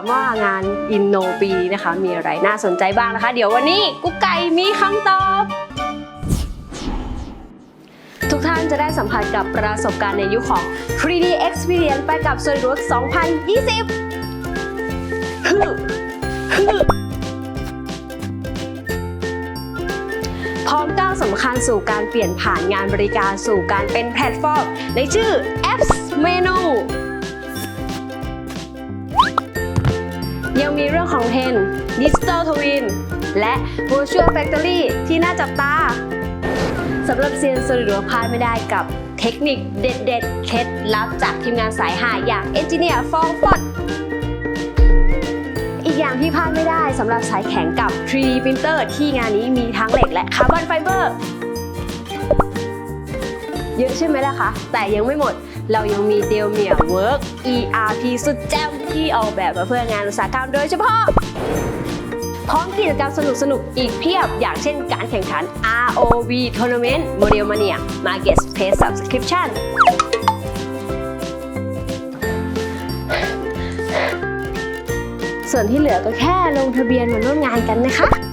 ามว่างานอินโนปีนี้นะคะ มีอะไรน่าสนใจบ้างนะคะ เดี๋ยววันนี้กุ๊กไก่มีคำตอบ ทุกท่านจะได้สัมผัสกับประสบการณ์ในยุคของ 3D Experience ไปกับ SolidWorks 2020ฮึฮึพร้อมก้าวสำคัญสู่การเปลี่ยนผ่านงานบริการสู่การเป็นแพลตฟอร์ม ในชื่อ Apps ยังมีเรื่องของ Ten Digital Twin และ Virtual Factory ที่น่าจับตาสำหรับเซียนสรุปพลาดไม่ได้กับเทคนิคเด็ดๆ เคล็ดลับจากทีมงานสายหาอย่างเอนจิเนียร์ฟองฟอดอีกอย่างที่พลาดไม่ได้สำหรับสายแข็งกับ 3D printer ที่งานนี้มีทั้งเหล็กและคาร์บอนไฟเบอร์ เยอะใช่ไหมล่ะคะ แต่ยังไม่หมด เรายังมีเดลเมียเวิร์ก ERP สุดแจ่มที่ออกแบบมาเพื่องานอุตสาหกรรมโดยเฉพาะ พร้อมกิจกรรมสนุกๆอีกเพียบ อย่างเช่นการแข่งขัน ROV Tournament Model Mania Market Space Subscription ส่วนที่เหลือก็แค่ลงทะเบียนมาร่วมงานกันนะคะ